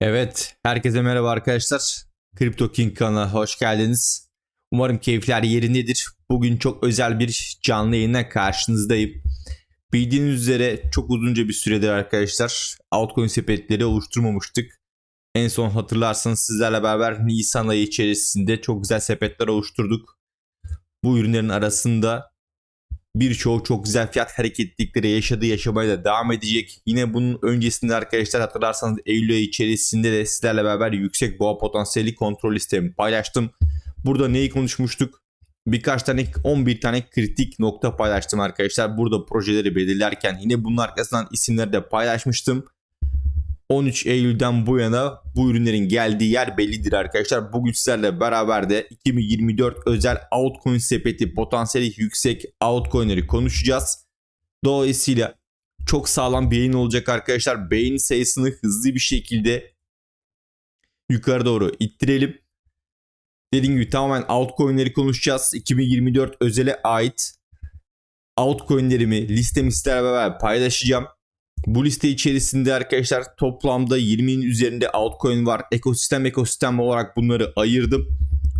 Evet, herkese merhaba arkadaşlar. Crypto King kanalına hoş geldiniz. Umarım keyifler yerindedir. Bugün çok özel bir canlı yayına karşınızdayım. Bildiğiniz üzere çok uzunca bir süredir arkadaşlar altcoin sepetleri oluşturmamıştık. En son hatırlarsanız sizlerle beraber Nisan ayı içerisinde çok güzel sepetler oluşturduk. Bu ürünlerin arasında birçoğu çok güzel fiyat hareketlilikleri yaşadı yaşamaya da devam edecek. Yine bunun öncesinde arkadaşlar hatırlarsanız Eylül ayı içerisinde de sizlerle beraber yüksek boğa potansiyeli kontrol listemi paylaştım. Burada neyi konuşmuştuk? Birkaç tane 11 tane kritik nokta paylaştım arkadaşlar. Burada projeleri belirlerken yine bunun arkasından isimleri de paylaşmıştım. 13 Eylül'den bu yana bu ürünlerin geldiği yer bellidir arkadaşlar. Bugün sizlerle beraber de 2024 özel altcoin sepeti potansiyeli yüksek altcoin'leri konuşacağız. Dolayısıyla çok sağlam bir yayın olacak arkadaşlar. Beğeni sayısını hızlı bir şekilde yukarı doğru ittirelim. Dediğim gibi tamamen altcoin'leri konuşacağız. 2024 özele ait altcoin'lerimi listemi sizlerle beraber paylaşacağım. Bu liste içerisinde arkadaşlar toplamda 20'nin üzerinde altcoin var. Ekosistem ekosistem olarak bunları ayırdım.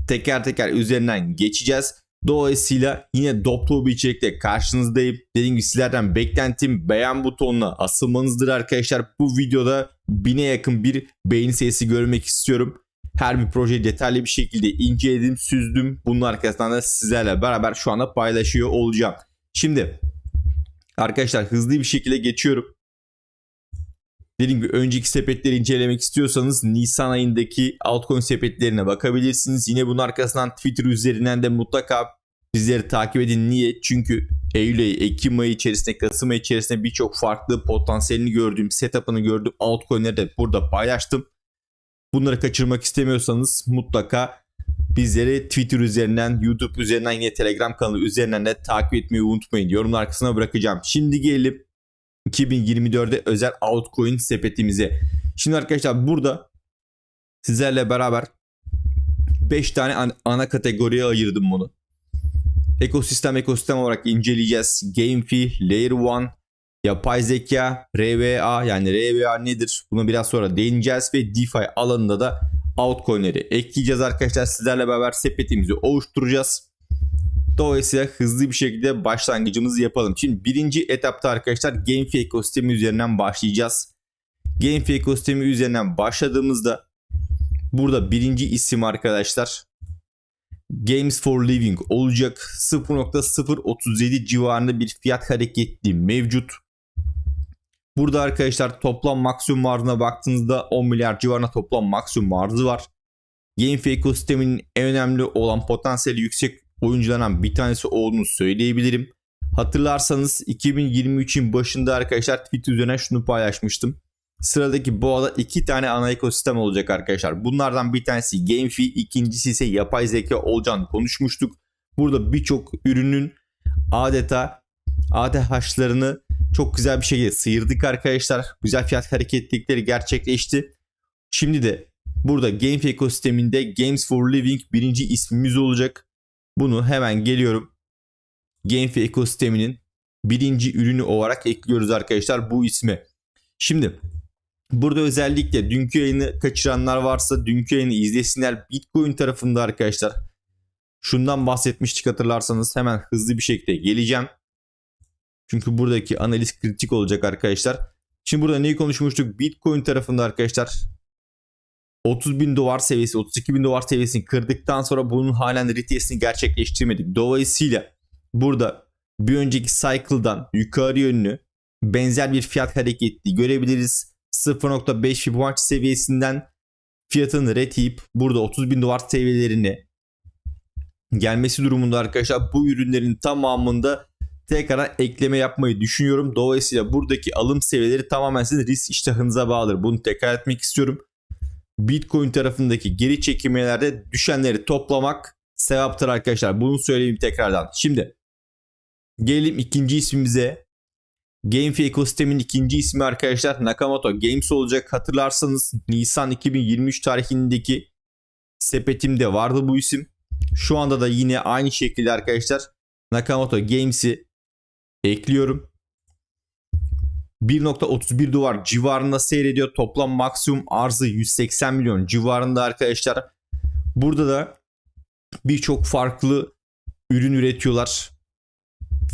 Teker teker üzerinden geçeceğiz. Dolayısıyla yine dop dolu bir içerikle karşınızdayım. Dediğim gibi sizlerden beklentim beğen butonuna asılmanızdır arkadaşlar. Bu videoda bine yakın bir beğeni sayısı görmek istiyorum. Her bir projeyi detaylı bir şekilde inceledim, süzdüm. Bunun arkasından da sizlerle beraber şu anda paylaşıyor olacağım. Şimdi arkadaşlar hızlı bir şekilde geçiyorum. Dediğim gibi önceki sepetleri incelemek istiyorsanız Nisan ayındaki altcoin sepetlerine bakabilirsiniz. Yine bunun arkasından Twitter üzerinden de mutlaka bizleri takip edin. Niye? Çünkü Eylül ayı, Ekim ayı içerisinde, Kasım ayı içerisinde birçok farklı potansiyelini gördüğüm, setup'ını gördüğüm altcoin'leri de burada paylaştım. Bunları kaçırmak istemiyorsanız mutlaka bizleri Twitter üzerinden, YouTube üzerinden yine Telegram kanalı üzerinden de takip etmeyi unutmayın. Yorumlar kısmına bırakacağım. Şimdi gelelim 2024'de özel altcoin sepetimize. Şimdi arkadaşlar burada sizlerle beraber 5 tane an- ana kategoriye ayırdım bunu. Ekosistem ekosistem olarak inceleyeceğiz. GameFi, Layer 1, yapay zeka, RWA yani RWA nedir? Buna biraz sonra değineceğiz ve DeFi alanında da altcoin'leri ekleyeceğiz arkadaşlar. Sizlerle beraber sepetimizi oluşturacağız. Dolayısıyla hızlı bir şekilde başlangıcımızı yapalım. Şimdi birinci etapta arkadaşlar GameFi ekosistemi üzerinden başlayacağız. GameFi ekosistemi üzerinden başladığımızda burada birinci isim arkadaşlar Games for Living olacak 0.037 civarında bir fiyat hareketli mevcut. Burada arkadaşlar toplam maksimum arzına baktığınızda 10 milyar civarında toplam maksimum arzı var. GameFi ekosisteminin en önemli olan potansiyeli yüksek oyunculardan bir tanesi olduğunu söyleyebilirim. Hatırlarsanız 2023'ün başında arkadaşlar Twitter üzerinden şunu paylaşmıştım. Sıradaki boğada iki tane ana ekosistem olacak arkadaşlar. Bunlardan bir tanesi GameFi, ikincisi ise yapay zeka olacağını konuşmuştuk. Burada birçok ürünün adeta ATH'larını çok güzel bir şekilde sıyırdık arkadaşlar. Güzel fiyat hareketlilikleri gerçekleşti. Şimdi de burada GameFi ekosisteminde Games for Living birinci ismimiz olacak. Bunu hemen geliyorum. GameFi ekosisteminin birinci ürünü olarak ekliyoruz arkadaşlar bu ismi. Şimdi burada özellikle dünkü yayını kaçıranlar varsa dünkü yayını izlesinler. Bitcoin tarafında arkadaşlar şundan bahsetmiştik hatırlarsanız hemen hızlı bir şekilde geleceğim. Çünkü buradaki analiz kritik olacak arkadaşlar. Şimdi burada neyi konuşmuştuk? Bitcoin tarafında arkadaşlar 30 bin dolar seviyesi 32 bin dolar seviyesini kırdıktan sonra bunun halen retestini gerçekleştirmedik. Dolayısıyla burada bir önceki cycle'dan yukarı yönlü benzer bir fiyat hareketli görebiliriz. 0.5 Fibonacci seviyesinden fiyatını reteyip burada 30 bin dolar seviyelerine gelmesi durumunda arkadaşlar bu ürünlerin tamamında tekrar ekleme yapmayı düşünüyorum. Dolayısıyla buradaki alım seviyeleri tamamen sizin risk iştahınıza bağlıdır. Bunu tekrar etmek istiyorum. Bitcoin tarafındaki geri çekilmelerde düşenleri toplamak sevaptır arkadaşlar. Bunu söyleyeyim tekrardan. Şimdi gelelim ikinci ismimize. GameFi ekosistemin ikinci ismi arkadaşlar Nakamoto Games olacak. Hatırlarsanız Nisan 2023 tarihindeki sepetimde vardı bu isim. Şu anda da yine aynı şekilde arkadaşlar Nakamoto Games'i ekliyorum. 1.31 dolar civarında seyrediyor. Toplam maksimum arzı 180 milyon civarında arkadaşlar. Burada da birçok farklı ürün üretiyorlar.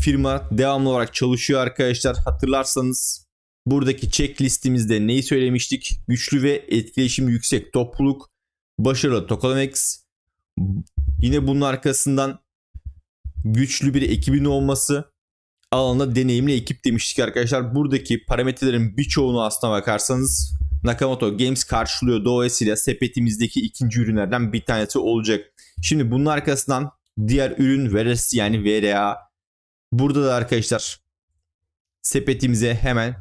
Firma devamlı olarak çalışıyor arkadaşlar. Hatırlarsanız buradaki checklistimizde neyi söylemiştik? Güçlü ve etkileşim yüksek topluluk, başarılı Tokonomex. Yine bunun arkasından güçlü bir ekibin olması, alanda deneyimli ekip demiştik arkadaşlar. Buradaki parametrelerin birçoğunu aslına bakarsanız Nakamoto Games karşılıyor. Dolayısıyla sepetimizdeki ikinci ürünlerden bir tanesi olacak. Şimdi bunun arkasından diğer ürün VRS yani VRA. Burada da arkadaşlar sepetimize hemen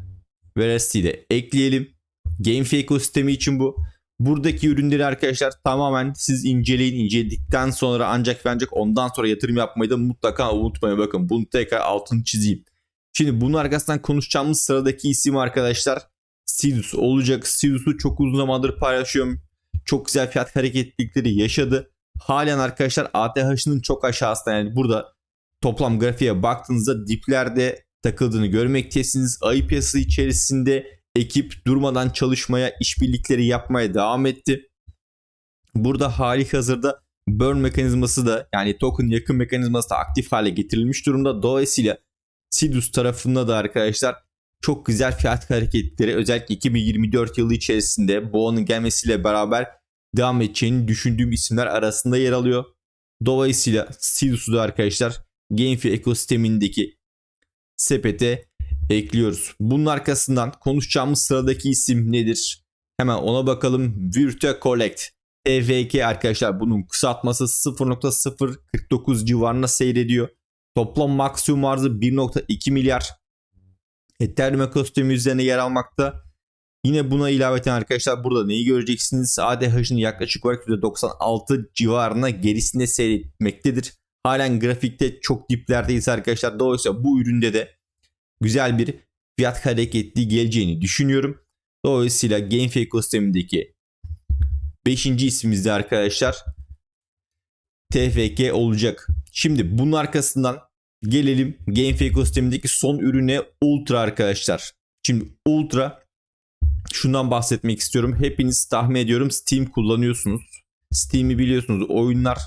VRS'i de ekleyelim. GameFi ekosistemi için bu. Buradaki ürünleri arkadaşlar tamamen siz inceleyin. inceledikten sonra ancak ancak ondan sonra yatırım yapmayı da mutlaka unutmayın. Bakın bunu tekrar altını çizeyim. Şimdi bunun arkasından konuşacağımız sıradaki isim arkadaşlar Sidus olacak. Sidus'u çok uzun zamandır paylaşıyorum. Çok güzel fiyat hareketlilikleri yaşadı. Halen arkadaşlar ATH'ının çok aşağısında yani burada toplam grafiğe baktığınızda diplerde takıldığını görmektesiniz. Ayı piyasası içerisinde ekip durmadan çalışmaya, işbirlikleri yapmaya devam etti. Burada hali hazırda burn mekanizması da yani token yakın mekanizması da aktif hale getirilmiş durumda. Dolayısıyla Sidus tarafında da arkadaşlar çok güzel fiyat hareketleri özellikle 2024 yılı içerisinde Boğa'nın gelmesiyle beraber devam edeceğini düşündüğüm isimler arasında yer alıyor. Dolayısıyla Sidus'u da arkadaşlar GameFi ekosistemindeki sepete ekliyoruz. Bunun arkasından konuşacağımız sıradaki isim nedir? Hemen ona bakalım. Virtua Collect. TVK arkadaşlar bunun kısaltması 0.049 civarında seyrediyor. Toplam maksimum arzı 1.2 milyar. Ethereum ekosistemi üzerine yer almakta. Yine buna ilaveten arkadaşlar burada neyi göreceksiniz? ADH'ın yaklaşık olarak %96 civarına gerisinde seyretmektedir. Halen grafikte çok diplerdeyiz arkadaşlar. Dolayısıyla bu üründe de güzel bir fiyat hareketli geleceğini düşünüyorum. Dolayısıyla GameFi ekosistemindeki 5. ismimizde arkadaşlar TFK olacak. Şimdi bunun arkasından gelelim GameFi ekosistemindeki son ürüne Ultra arkadaşlar. Şimdi Ultra şundan bahsetmek istiyorum. Hepiniz tahmin ediyorum Steam kullanıyorsunuz. Steam'i biliyorsunuz oyunlar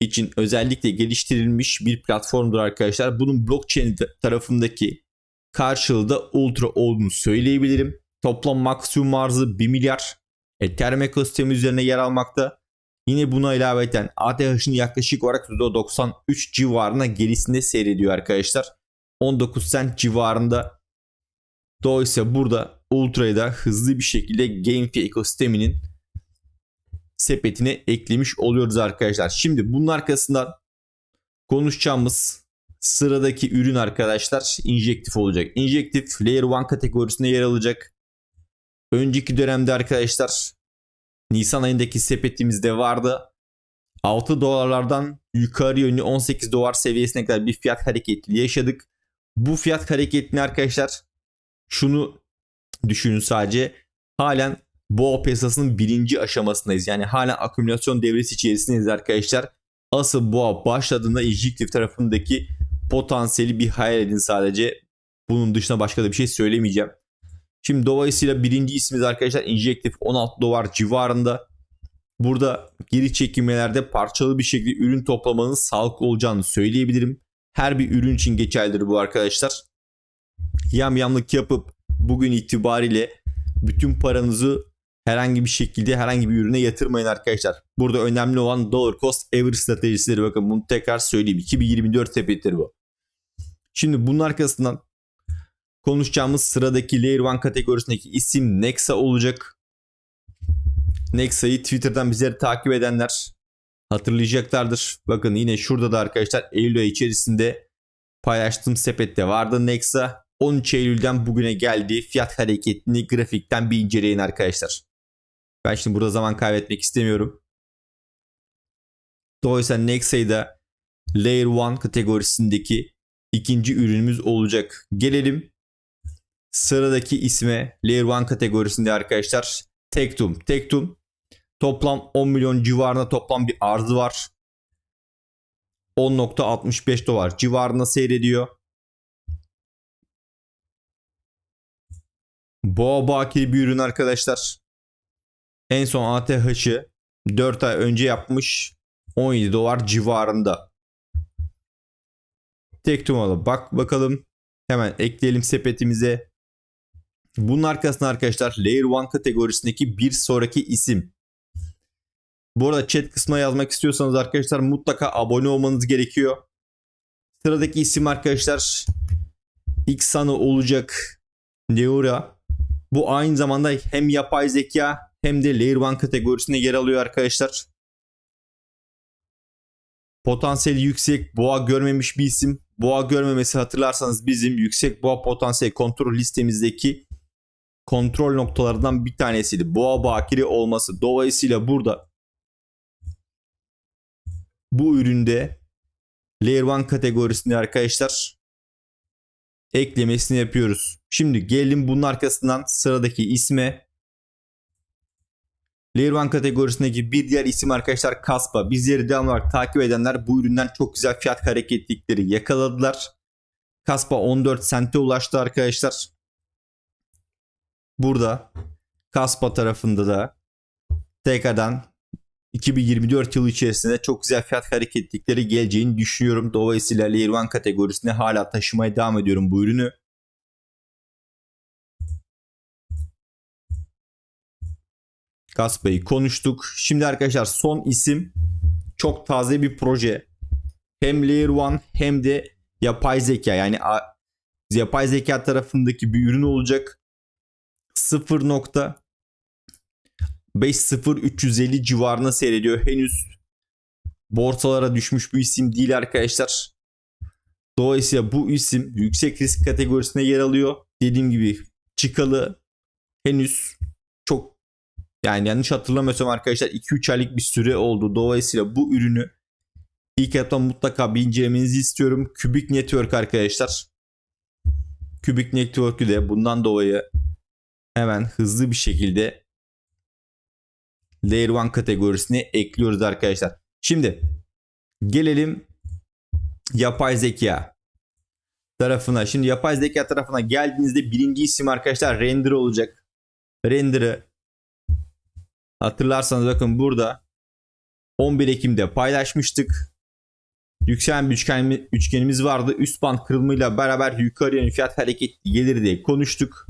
için özellikle geliştirilmiş bir platformdur arkadaşlar. Bunun blockchain tarafındaki karşılığı Ultra olduğunu söyleyebilirim. Toplam maksimum arzı 1 milyar. Ethereum ekosistemi üzerine yer almakta. Yine buna ilaveten ATH'ın yaklaşık olarak %93 civarına gerisinde seyrediyor arkadaşlar. 19 cent civarında. Dolayısıyla burada Ultra'yı da hızlı bir şekilde GameFi ekosisteminin sepetine eklemiş oluyoruz arkadaşlar. Şimdi bunun arkasından konuşacağımız sıradaki ürün arkadaşlar injektif olacak. Injektif Layer 1 kategorisine yer alacak. Önceki dönemde arkadaşlar Nisan ayındaki sepetimizde vardı. 6 dolarlardan yukarı yönlü 18 dolar seviyesine kadar bir fiyat hareketli yaşadık. Bu fiyat hareketli arkadaşlar şunu düşünün sadece halen boğa piyasasının birinci aşamasındayız. Yani hala akümülasyon devresi içerisindeyiz arkadaşlar. Asıl boğa başladığında injektif tarafındaki potansiyeli bir hayal edin sadece. Bunun dışında başka da bir şey söylemeyeceğim. Şimdi dolayısıyla birinci ismimiz arkadaşlar injektif 16 dolar civarında. Burada geri çekilmelerde parçalı bir şekilde ürün toplamanın sağlıklı olacağını söyleyebilirim. Her bir ürün için geçerlidir bu arkadaşlar. Yamyamlık yapıp bugün itibariyle bütün paranızı herhangi bir şekilde herhangi bir ürüne yatırmayın arkadaşlar. Burada önemli olan dollar cost average stratejisidir. Bakın bunu tekrar söyleyeyim. 2024 sepetleri bu. Şimdi bunun arkasından konuşacağımız sıradaki Layer 1 kategorisindeki isim Nexa olacak. Nexa'yı Twitter'dan bizleri takip edenler hatırlayacaklardır. Bakın yine şurada da arkadaşlar Eylül ayı içerisinde paylaştığım sepette vardı Nexa. 13 Eylül'den bugüne geldi. Fiyat hareketini grafikten bir inceleyin arkadaşlar. Ben şimdi burada zaman kaybetmek istemiyorum. Dolayısıyla Nexa'da Layer 1 kategorisindeki ikinci ürünümüz olacak. Gelelim sıradaki isme Layer 1 kategorisinde arkadaşlar Tektum. Tektum toplam 10 milyon civarında toplam bir arzı var. 10.65 dolar civarında seyrediyor. Boğa bakiri bir ürün arkadaşlar. En son ATH'ı 4 ay önce yapmış 17 dolar civarında. Tek tumalı bak bakalım. Hemen ekleyelim sepetimize. Bunun arkasında arkadaşlar Layer 1 kategorisindeki bir sonraki isim. Bu arada chat kısmına yazmak istiyorsanız arkadaşlar mutlaka abone olmanız gerekiyor. Sıradaki isim arkadaşlar Xanı olacak Neura. Bu aynı zamanda hem yapay zeka hem de Layer 1 kategorisine yer alıyor arkadaşlar. Potansiyeli yüksek boğa görmemiş bir isim. Boğa görmemesi hatırlarsanız bizim yüksek boğa potansiyel kontrol listemizdeki kontrol noktalarından bir tanesiydi. Boğa bakiri olması. Dolayısıyla burada bu üründe Layer 1 kategorisinde arkadaşlar eklemesini yapıyoruz. Şimdi gelin bunun arkasından sıradaki isme Layer 1 kategorisindeki bir diğer isim arkadaşlar Kaspa. Bizleri devamlı olarak takip edenler bu üründen çok güzel fiyat hareketlikleri yakaladılar. Kaspa 14 sente ulaştı arkadaşlar. Burada Kaspa tarafında da tekrardan 2024 yılı içerisinde çok güzel fiyat hareketlikleri geleceğini düşünüyorum. Dolayısıyla Layer 1 kategorisine hala taşımaya devam ediyorum bu ürünü. Kaspa'yı konuştuk. Şimdi arkadaşlar son isim çok taze bir proje. Hem Layer 1 hem de yapay zeka yani yapay zeka tarafındaki bir ürün olacak. 0.50350 civarına seyrediyor. Henüz borsalara düşmüş bir isim değil arkadaşlar. Dolayısıyla bu isim yüksek risk kategorisine yer alıyor. Dediğim gibi çıkalı henüz yani yanlış hatırlamıyorsam arkadaşlar 2-3 aylık bir süre oldu. Dolayısıyla bu ürünü ilk etapta mutlaka bir istiyorum. Cubic Network arkadaşlar. Cubic Network'ü de bundan dolayı hemen hızlı bir şekilde Layer 1 kategorisine ekliyoruz arkadaşlar. Şimdi gelelim yapay zeka tarafına. Şimdi yapay zeka tarafına geldiğinizde birinci isim arkadaşlar render olacak. Render'ı hatırlarsanız bakın burada 11 Ekim'de paylaşmıştık. Yükselen bir üçgen, üçgenimiz vardı. Üst band kırılımıyla beraber yukarı yönlü fiyat hareketli gelir diye konuştuk.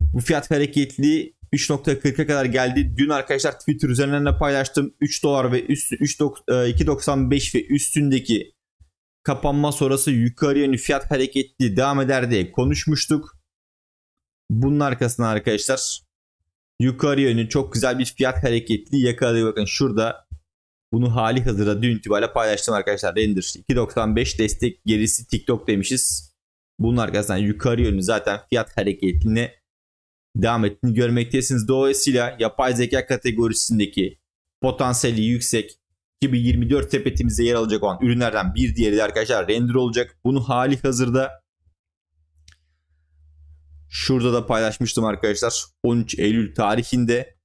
Bu fiyat hareketli 3.40'a kadar geldi. Dün arkadaşlar Twitter üzerinden de paylaştım. 3 dolar ve üst 2.95 ve üstündeki kapanma sonrası yukarı yönlü fiyat hareketli devam eder diye konuşmuştuk. Bunun arkasından arkadaşlar yukarı yönlü çok güzel bir fiyat hareketli yakaladı. Bakın şurada bunu hali hazırda dün itibariyle paylaştım arkadaşlar. Render 2.95 destek gerisi TikTok demişiz. Bunun arkasından yukarı yönlü zaten fiyat hareketine devam ettiğini görmektesiniz. Dolayısıyla yapay zeka kategorisindeki potansiyeli yüksek 2024 sepetimizde yer alacak olan ürünlerden bir diğeri de arkadaşlar render olacak. Bunu hali hazırda şurada da paylaşmıştım arkadaşlar. 13 Eylül tarihinde.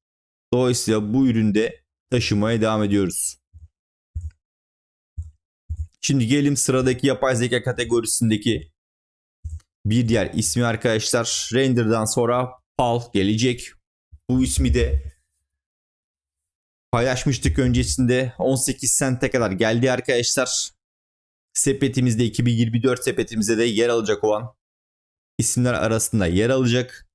Dolayısıyla bu üründe taşımaya devam ediyoruz. Şimdi gelelim sıradaki yapay zeka kategorisindeki bir diğer ismi arkadaşlar. Render'dan sonra PAL gelecek. Bu ismi de paylaşmıştık öncesinde 18 sente kadar geldi arkadaşlar. Sepetimizde 2024 sepetimizde de yer alacak olan isimler arasında yer alacak.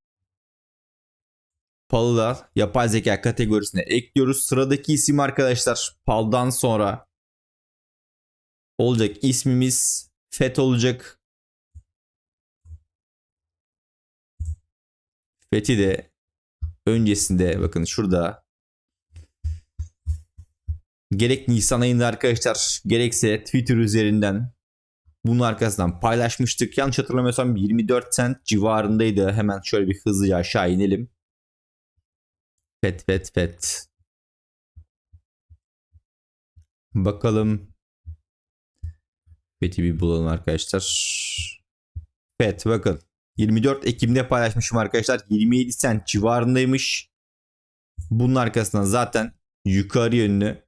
PAL'ı da yapay zeka kategorisine ekliyoruz. Sıradaki isim arkadaşlar PAL'dan sonra olacak ismimiz FET olacak. FET'i de öncesinde bakın şurada gerek Nisan ayında arkadaşlar gerekse Twitter üzerinden bunun arkasından paylaşmıştık. Yanlış hatırlamıyorsam 24 cent civarındaydı. Hemen şöyle bir hızlıca aşağı inelim. FET FET FET. Bakalım. FET'i bir bulalım arkadaşlar. FET bakın. 24 Ekim'de paylaşmışım arkadaşlar. 27 cent civarındaymış. Bunun arkasından zaten yukarı yönlü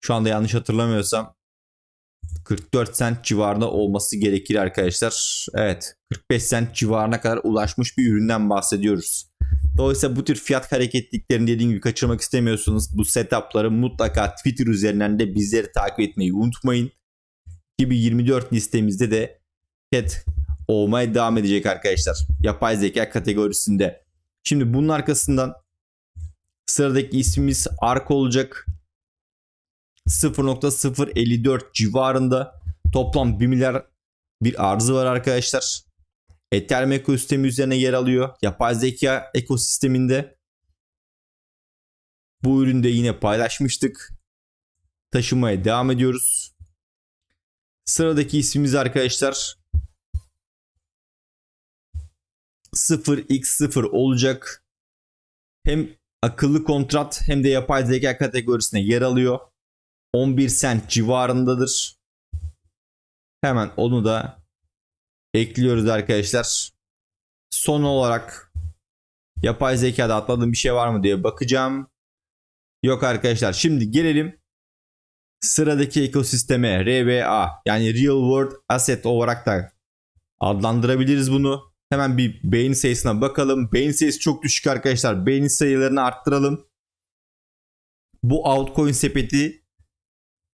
şu anda yanlış hatırlamıyorsam 44 cent civarında olması gerekir arkadaşlar. Evet 45 cent civarına kadar ulaşmış bir üründen bahsediyoruz. Dolayısıyla bu tür fiyat hareketliklerini dediğim gibi kaçırmak istemiyorsanız bu setupları mutlaka Twitter üzerinden de bizleri takip etmeyi unutmayın. 2024 listemizde de ket olmaya devam edecek arkadaşlar. Yapay zeka kategorisinde. Şimdi bunun arkasından sıradaki ismimiz Ark olacak. 0.054 civarında toplam 1 milyar bir arzı var arkadaşlar. Ethereum ekosistemi üzerine yer alıyor. Yapay zeka ekosisteminde. Bu üründe yine paylaşmıştık. Taşımaya devam ediyoruz. Sıradaki ismimiz arkadaşlar 0x0 olacak. Hem akıllı kontrat hem de yapay zeka kategorisine yer alıyor. 11 cent civarındadır. Hemen onu da ekliyoruz arkadaşlar. Son olarak yapay zekada atladığım bir şey var mı diye bakacağım. Yok arkadaşlar. Şimdi gelelim sıradaki ekosisteme RWA yani Real World Asset olarak da adlandırabiliriz bunu. Hemen bir beğeni sayısına bakalım. Beğeni sayısı çok düşük arkadaşlar. Beğeni sayılarını arttıralım. Bu altcoin sepeti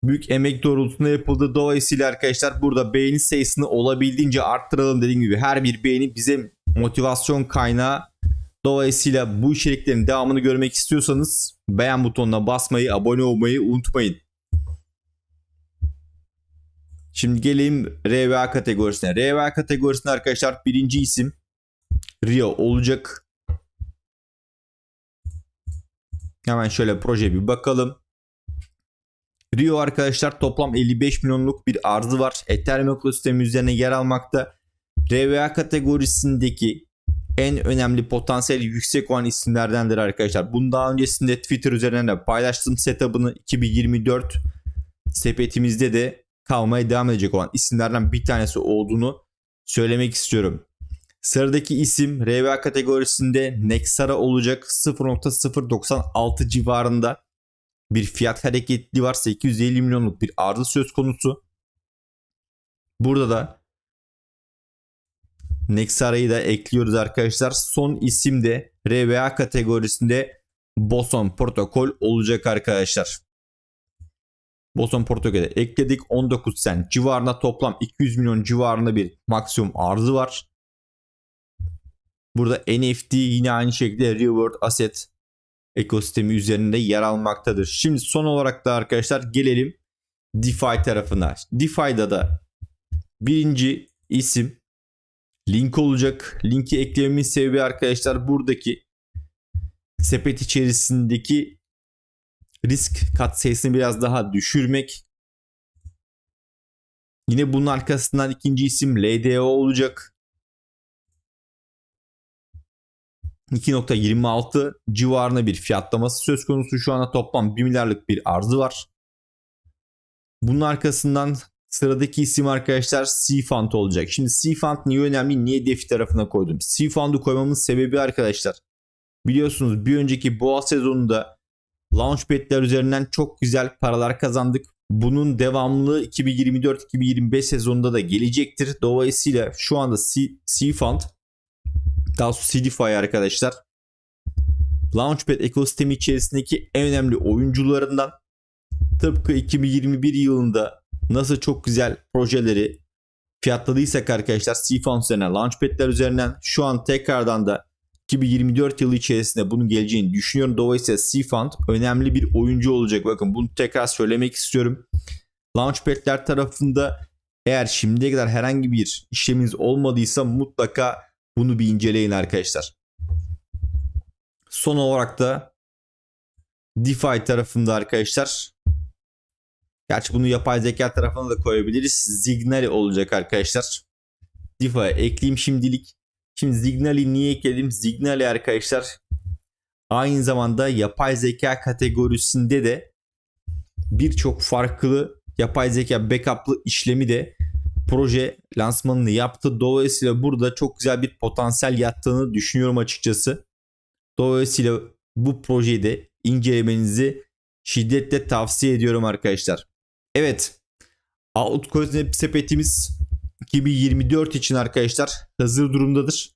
büyük emek doğrultusunda yapıldı. Dolayısıyla arkadaşlar burada beğeni sayısını olabildiğince arttıralım dediğim gibi. Her bir beğeni bize motivasyon kaynağı. Dolayısıyla bu içeriklerin devamını görmek istiyorsanız beğen butonuna basmayı, abone olmayı unutmayın. Şimdi geleyim RVA kategorisine. RVA kategorisinde arkadaşlar birinci isim Rio olacak. Hemen şöyle proje bir bakalım. Rio arkadaşlar toplam 55 milyonluk bir arzı var. Ethereum ekosistemi üzerine yer almakta. RVA kategorisindeki en önemli potansiyel yüksek olan isimlerdendir arkadaşlar. Bunu daha öncesinde Twitter üzerinden de paylaştım setup'ını 2024 sepetimizde de kalmaya devam edecek olan isimlerden bir tanesi olduğunu söylemek istiyorum. Sıradaki isim RVA kategorisinde Nexara olacak 0.096 civarında bir fiyat hareketli var. 850 milyonluk bir arzı söz konusu. Burada da Nexara'yı da ekliyoruz arkadaşlar. Son isim de RVA kategorisinde Boson protokol olacak arkadaşlar. Boson protokolü ekledik. 19 sen civarında toplam 200 milyon civarında bir maksimum arzı var. Burada NFT yine aynı şekilde Reward Asset ekosistemi üzerinde yer almaktadır. Şimdi son olarak da arkadaşlar gelelim DeFi tarafına. DeFi'da da birinci isim link olacak. Linki eklememin sebebi arkadaşlar buradaki sepet içerisindeki risk kat sayısını biraz daha düşürmek. Yine bunun arkasından ikinci isim LDO olacak. 2.26 civarında bir fiyatlaması söz konusu. Şu anda toplam 1 milyarlık bir arzı var. Bunun arkasından sıradaki isim arkadaşlar C-Fund olacak. Şimdi C-Fund niye önemli? Niye DeFi tarafına koydum? C-Fund'u koymamın sebebi arkadaşlar. Biliyorsunuz bir önceki boğa sezonunda Launchpad'ler üzerinden çok güzel paralar kazandık. Bunun devamlılığı 2024-2025 sezonunda da gelecektir. Dolayısıyla şu anda C-Fund daha sonra CDFI arkadaşlar. Launchpad ekosistemi içerisindeki en önemli oyuncularından tıpkı 2021 yılında nasıl çok güzel projeleri fiyatladıysak arkadaşlar C-Fund üzerinden, Launchpad'ler üzerinden şu an tekrardan da 2024 yılı içerisinde bunun geleceğini düşünüyorum. Dolayısıyla C-Fund önemli bir oyuncu olacak. Bakın bunu tekrar söylemek istiyorum. Launchpad'ler tarafında eğer şimdiye kadar herhangi bir işleminiz olmadıysa mutlaka bunu bir inceleyin arkadaşlar. Son olarak da DeFi tarafında arkadaşlar Gerçi bunu yapay zeka tarafına da koyabiliriz. Zignali olacak arkadaşlar. DeFi'ye ekleyeyim şimdilik. Şimdi Zignali niye ekledim? Zignali arkadaşlar aynı zamanda yapay zeka kategorisinde de birçok farklı yapay zeka backup'lı işlemi de proje lansmanını yaptı. Dolayısıyla burada çok güzel bir potansiyel yattığını düşünüyorum açıkçası. Dolayısıyla bu projeyi de incelemenizi şiddetle tavsiye ediyorum arkadaşlar. Evet Altcoin sepetimiz 2024 için arkadaşlar hazır durumdadır.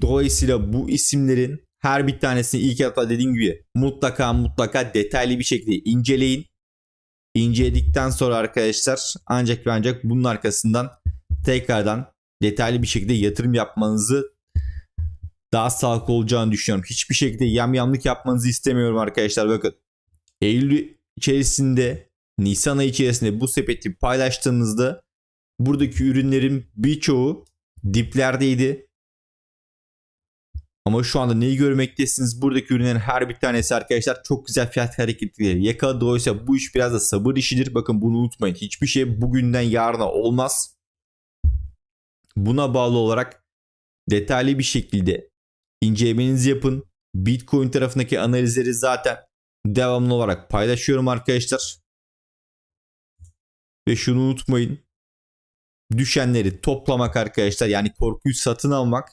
Dolayısıyla bu isimlerin her bir tanesini ilk etapta dediğim gibi mutlaka mutlaka detaylı bir şekilde inceleyin. İnceledikten sonra arkadaşlar ancak ve ancak bunun arkasından tekrardan detaylı bir şekilde yatırım yapmanızı daha sağlıklı olacağını düşünüyorum. Hiçbir şekilde yamyamlık yapmanızı istemiyorum arkadaşlar. Bakın Eylül içerisinde Nisan ayı içerisinde bu sepeti paylaştığımızda buradaki ürünlerin birçoğu diplerdeydi. Ama şu anda neyi görmektesiniz? Buradaki ürünlerin her bir tanesi arkadaşlar çok güzel fiyat hareketleri yakaladı. Dolayısıyla bu iş biraz da sabır işidir. Bakın bunu unutmayın. Hiçbir şey bugünden yarına olmaz. Buna bağlı olarak detaylı bir şekilde incelemenizi yapın. Bitcoin tarafındaki analizleri zaten devamlı olarak paylaşıyorum arkadaşlar. Ve şunu unutmayın. Düşenleri toplamak arkadaşlar yani korkuyu satın almak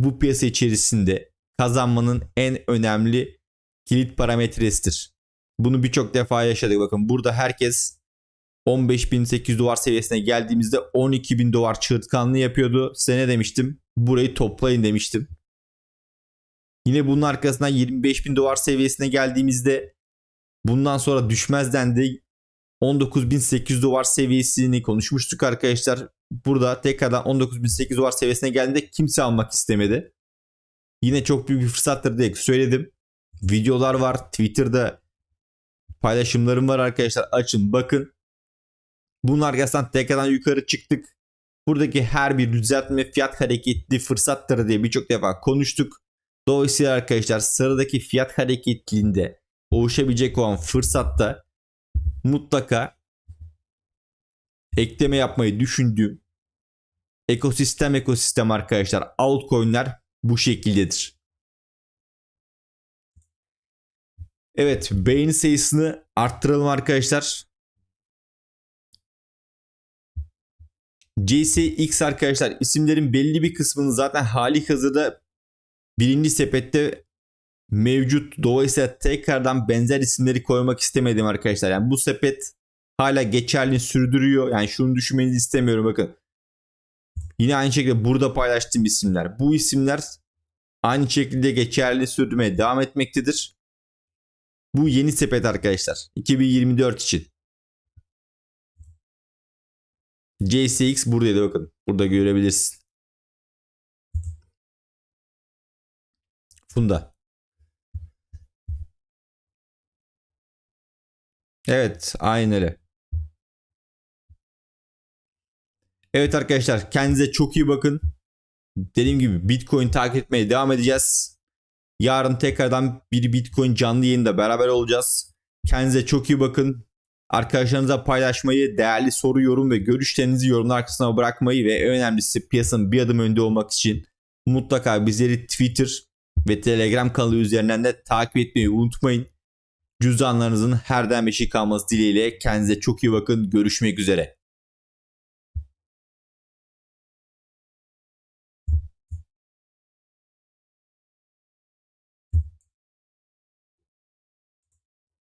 bu piyasa içerisinde kazanmanın en önemli kilit parametresidir. Bunu birçok defa yaşadık. Bakın burada herkes 15.800 dolar seviyesine geldiğimizde 12.000 dolar çığırtkanlığı yapıyordu. Size ne demiştim? Burayı toplayın demiştim. Yine bunun arkasından 25.000 dolar seviyesine geldiğimizde bundan sonra düşmez dendi. 19.800 dolar seviyesini konuşmuştuk arkadaşlar. Burada tekrardan 19.800 dolar seviyesine geldiğinde kimse almak istemedi. Yine çok büyük bir fırsattır diye söyledim. Videolar var. Twitter'da paylaşımlarım var arkadaşlar. Açın bakın. Bunun arkasından tekrardan yukarı çıktık. Buradaki her bir düzeltme fiyat hareketli fırsattır diye birçok defa konuştuk. Dolayısıyla arkadaşlar sıradaki fiyat hareketliliğinde oluşabilecek olan fırsatta mutlaka ekleme yapmayı düşündüğüm ekosistem ekosistem arkadaşlar altcoin'ler bu şekildedir. Evet beğeni sayısını arttıralım arkadaşlar. JCX arkadaşlar isimlerin belli bir kısmını zaten hali hazırda birinci sepette mevcut. Dolayısıyla tekrardan benzer isimleri koymak istemedim arkadaşlar. Yani bu sepet hala geçerli sürdürüyor. Yani şunu düşünmenizi istemiyorum bakın. Yine aynı şekilde burada paylaştığım isimler. Bu isimler aynı şekilde geçerli sürdürmeye devam etmektedir. Bu yeni sepet arkadaşlar. 2024 için. JCX buradaydı bakın. Burada görebilirsin. Funda. Evet, aynen öyle. Evet arkadaşlar, kendinize çok iyi bakın. Dediğim gibi Bitcoin takip etmeye devam edeceğiz. Yarın tekrardan bir Bitcoin canlı yayında beraber olacağız. Kendinize çok iyi bakın. Arkadaşlarınıza paylaşmayı, değerli soru, yorum ve görüşlerinizi yorumlar kısmına bırakmayı ve en önemlisi piyasanın bir adım önde olmak için mutlaka bizleri Twitter ve Telegram kanalı üzerinden de takip etmeyi unutmayın. Cüzdanlarınızın her daim eşik kalması dileğiyle kendinize çok iyi bakın. Görüşmek üzere.